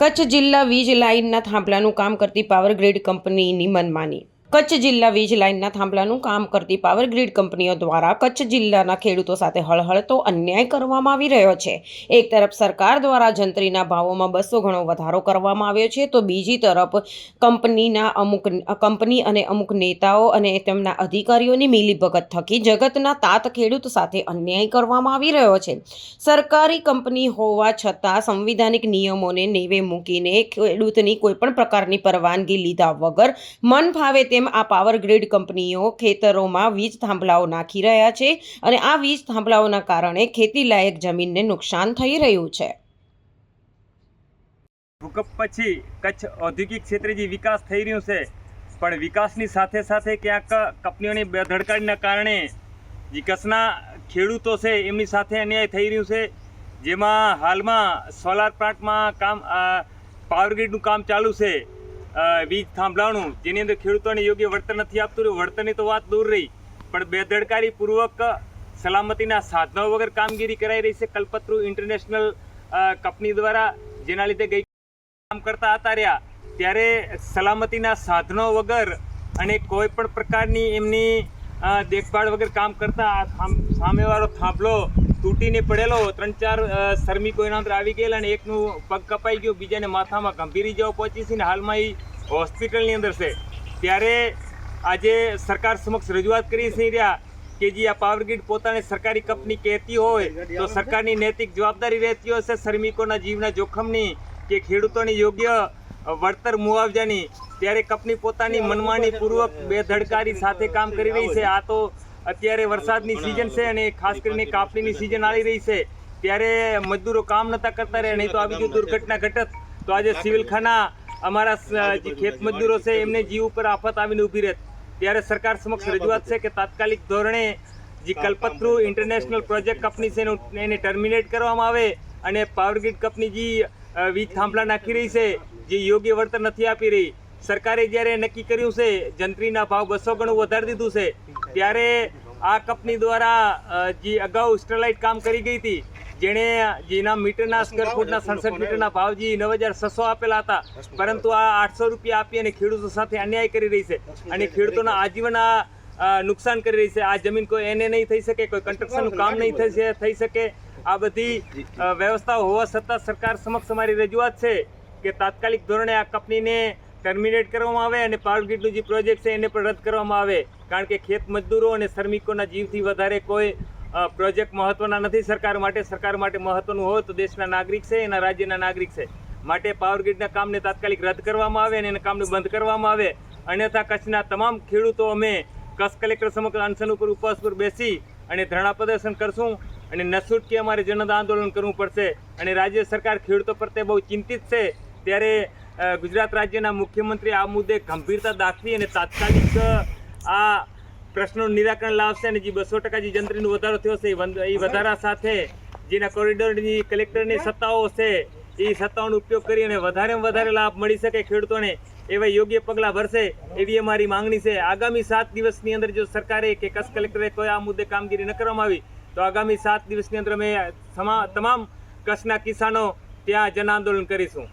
કચ્છ જિલ્લા વીજ લાઇનના થાંભલાનું કામ કરતી પાવર ગ્રીડ કંપનીની મનમાની. કચ્છ જિલ્લા વીજ લાઇનના થાંભલાનું કામ કરતી પાવર ગ્રીડ કંપનીઓ દ્વારા કચ્છ જિલ્લાના ખેડૂતો સાથે હળહળતો અન્યાય કરવામાં આવી રહ્યો છે. એક તરફ સરકાર દ્વારા જંત્રીના ભાવોમાં બસો ગણો વધારો કરવામાં આવ્યો છે, તો બીજી તરફ કંપનીના અમુક, કંપની અને અમુક નેતાઓ અને તેમના અધિકારીઓની મિલીભગત થકી જગતના તાત ખેડૂત સાથે અન્યાય કરવામાં આવી રહ્યો છે. સરકારી કંપની હોવા છતાં સંવિધાનિક નિયમોને નેવે મૂકીને ખેડૂતની કોઈપણ પ્રકારની પરવાનગી લીધા વગર મન ફાવે તેમ આ પાવર ગ્રીડ કંપનીઓ ખેતરોમાં વીજ થાંભલાઓ નાખી રહ્યા છે અને આ વીજ થાંભલાઓના કારણે ખેતી લાયક જમીનને નુકસાન થઈ રહ્યું છે. ભૂકંપ પછી કચ્છ ઔદ્યોગિક ક્ષેત્રે જે વિકાસ થઈ રહ્યો છે, પણ વિકાસની સાથે સાથે ક્યાંક કંપનીઓની બેધડકારીના કારણે જે કચ્છના ખેડૂતો છે, એમની સાથે અન્યાય થઈ રહ્યું છે. જેમાં હાલમાં સોલાર પ્લાન્ટમાં કામ પાવર ગ્રીડનું કામ ચાલુ છે. વીજ થાંભલાણું, જેની અંદર ખેડૂતોને યોગ્ય વળતર નથી આપતું રહ્યું. વળતરની તો વાત દૂર રહી, પણ બેદરકારી પૂર્વક સલામતીના સાધનો વગર કામગીરી કરાઈ રહી છે. કલ્પત્રુ ઇન્ટરનેશનલ કંપની દ્વારા જેના લીધે ગઈ કામ કરતા હતા રહ્યા. ત્યારે સલામતીના સાધનો વગર અને કોઈ પણ પ્રકારની એમની દેખભાળ વગર કામ કરતા સામેવાળો થાંભલો તૂટીને પડેલો ત્રણ ચાર શ્રમિકો એના અંદર આવી ગયેલા અને એકનું પગ કપાઈ ગયું, બીજાને માથામાં ગંભીર ઇજાઓ પહોંચી છે ને હાલમાં એ હોસ્પિટલની અંદર છે. ત્યારે આજે સરકાર સમક્ષ રજૂઆત કરી છે રહ્યા કે જે આ પાવર ગ્રીડ પોતાને સરકારી કંપની કહેતી હોય, તો સરકારની નૈતિક જવાબદારી રહેતી હશે શ્રમિકોના જીવના જોખમની કે ખેડૂતોની યોગ્ય વળતર મુઆવજાની. ત્યારે કંપની પોતાની મનમાની પૂર્વક બેધડકારી સાથે કામ કરી રહી છે. આ તો અત્યારે વરસાદની સિઝન છે અને ખાસ કરીને કાપણીની સિઝન આવી રહી છે. ત્યારે મજદૂરો કામ નતા કરતા રહે નહીં તો આવી જો દુર્ઘટના ઘટત. તો આજે સિવિલ ખાના અમારા જે ખેત મજદૂરો છે, એમને જીવ ઉપર આફત આવીને ઊભી રહેત. ત્યારે સરકાર સમક્ષ રજૂઆત છે કે તાત્કાલિક ધોરણે જે કલ્પતરુ ઇન્ટરનેશનલ પ્રોજેક્ટ કંપની છે, એને ટર્મિનેટ કરવામાં આવે અને પાવરગ્રીડ કંપની જે વીજ થાંભલા નાખી રહી છે, જે યોગ્ય વળતર નથી આપી રહી. સરકારે જ્યારે નક્કી કર્યું છે, જંત્રીના ભાવ બસો ગણું વધારી દીધું છે, ત્યારે આ કંપની દ્વારા જે અગાઉ સ્ટરલાઇટ કામ કરી ગઈ હતી, જેણે જેના મીટરના સ્કવેર ફૂટના સડસઠ મીટરના ભાવ જે નવ હજાર છસો આપેલા હતા, પરંતુ આ આઠસો રૂપિયા આપી અને ખેડૂતો સાથે અન્યાય કરી રહી છે અને ખેડૂતોના આજીવન આ નુકસાન કરી રહી છે. આ જમીન કોઈ એને નહીં થઈ શકે, કોઈ કન્સ્ટ્રક્શનનું કામ નહીં થઈ થઈ શકે. આ બધી વ્યવસ્થાઓ હોવા છતાં સરકાર સમક્ષ અમારી રજૂઆત છે કે તાત્કાલિક ધોરણે આ કંપનીને ટર્મિનેટ કરવામાં આવે અને પાવરગ્રીડનું જે પ્રોજેક્ટ છે એને પણ રદ કરવામાં આવે. કારણ કે ખેત મજદૂરો અને શ્રમિકોના જીવથી વધારે કોઈ પ્રોજેક્ટ મહત્વના નથી સરકાર માટે. સરકાર માટે મહત્વનું હોય તો દેશના નાગરિક છે, એના રાજ્યના નાગરિક છે. માટે પાવર ગ્રીડના કામને તાત્કાલિક રદ કરવામાં આવે અને એના કામને બંધ કરવામાં આવે. અન્યથા કચ્છના તમામ ખેડૂતો અમે કચ્છ કલેક્ટર સમગ્ર અનશન ઉપર ઉપવાસ પર બેસી અને ધરણા પ્રદર્શન કરશું અને નસૂટકી અમારે જનતા આંદોલન કરવું પડશે. અને રાજ્ય સરકાર ખેડૂતો પ્રત્યે બહુ ચિંતિત છે. ત્યારે ગુજરાત રાજ્યના મુખ્યમંત્રી આ મુદ્દે ગંભીરતા દાખવી અને તાત્કાલિક આ પ્રશ્નોનું નિરાકરણ લાવશે અને જે બસો ટકા જે જંત્રીનો વધારો થયો છે, એ વધારા સાથે જેના કોરિડોરની કલેક્ટરની સત્તાઓ છે, એ સત્તાઓનો ઉપયોગ કરી અને વધારેમાં વધારે લાભ મળી શકે ખેડૂતોને એવા યોગ્ય પગલાં ભરશે એવી અમારી માંગણી છે. આગામી સાત દિવસની અંદર જો સરકારે કે કચ્છ કલેક્ટરે કોઈ આ મુદ્દે કામગીરી ન કરવામાં આવી, તો આગામી સાત દિવસની અંદર અમે તમામ કચ્છના કિસાનો ત્યાં જન આંદોલન કરીશું.